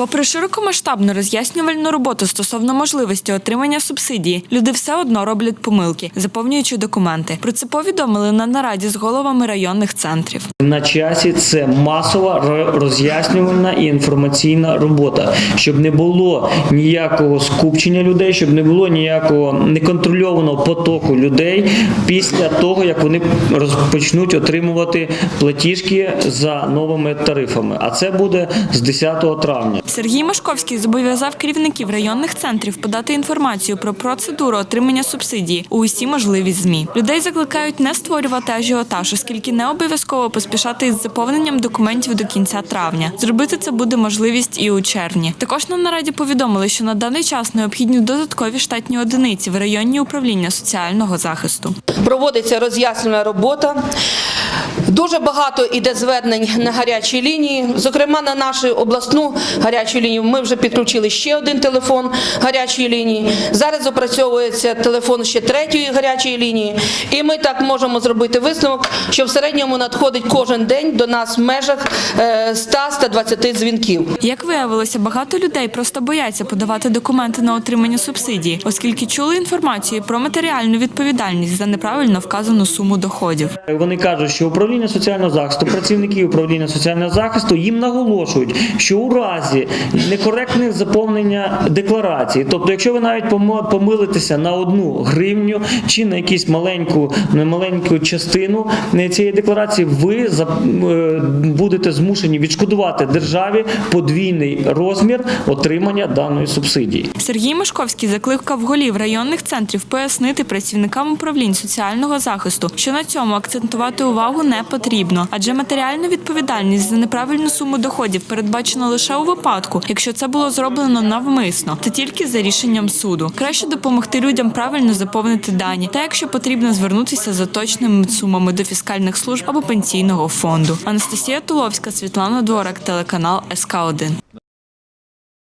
Попри широкомасштабну роз'яснювальну роботу стосовно можливості отримання субсидії, люди все одно роблять помилки, заповнюючи документи. Про це повідомили на нараді з головами районних центрів. На часі це масова ро- роз'яснювальна і інформаційна робота, щоб не було ніякого скупчення людей, щоб не було ніякого неконтрольованого потоку людей після того, як вони розпочнуть отримувати платіжки за новими тарифами. А це буде з 10 травня. Сергій Машковський зобов'язав керівників районних центрів подати інформацію про процедуру отримання субсидії у усі можливі змі. Людей закликають не створювати ажіотаж, оскільки не обов'язково поспішати із заповненням документів до кінця травня. Зробити це буде можливість і у червні. Також на нараді повідомили, що на даний час необхідні додаткові штатні одиниці в районні управління соціального захисту. проводиться роз'яснювальна робота. Дуже багато іде звернень на гарячі лінії. Зокрема, на нашу обласну гарячу лінію ми вже підключили ще один телефон гарячої лінії. Зараз опрацьовується телефон ще третьої гарячої лінії. І ми так можемо зробити висновок, що в середньому надходить кожен день до нас в межах е, 100-120 дзвінків. Як виявилося, багато людей просто бояться подавати документи на отримання субсидії, оскільки чули інформацію про матеріальну відповідальність за неправильно вказану суму доходів. Вони кажуть, що управління соціального захисту, працівники управління соціального захисту їм наголошують, що у разі некоректних заповнення декларації, тобто, якщо ви навіть помилитеся на одну гривню чи на якусь маленьку, маленьку частину цієї декларації, ви е, будете змушені відшкодувати державі подвійний розмір отримання даної субсидії. Сергій Мишковський закликав голів районних центрів пояснити працівникам управлінь соціального захисту, що на цьому акцентувати увагу не потрібно, адже матеріальну відповідальність за неправильну суму доходів передбачено лише у випадку, якщо це було зроблено навмисно, та тільки за рішенням суду. Краще допомогти людям правильно заповнити дані, та якщо потрібно звернутися за точними сумами до фіскальних служб або пенсійного фонду. Анастасія Туловська, Світлана Дворак, телеканал СК 1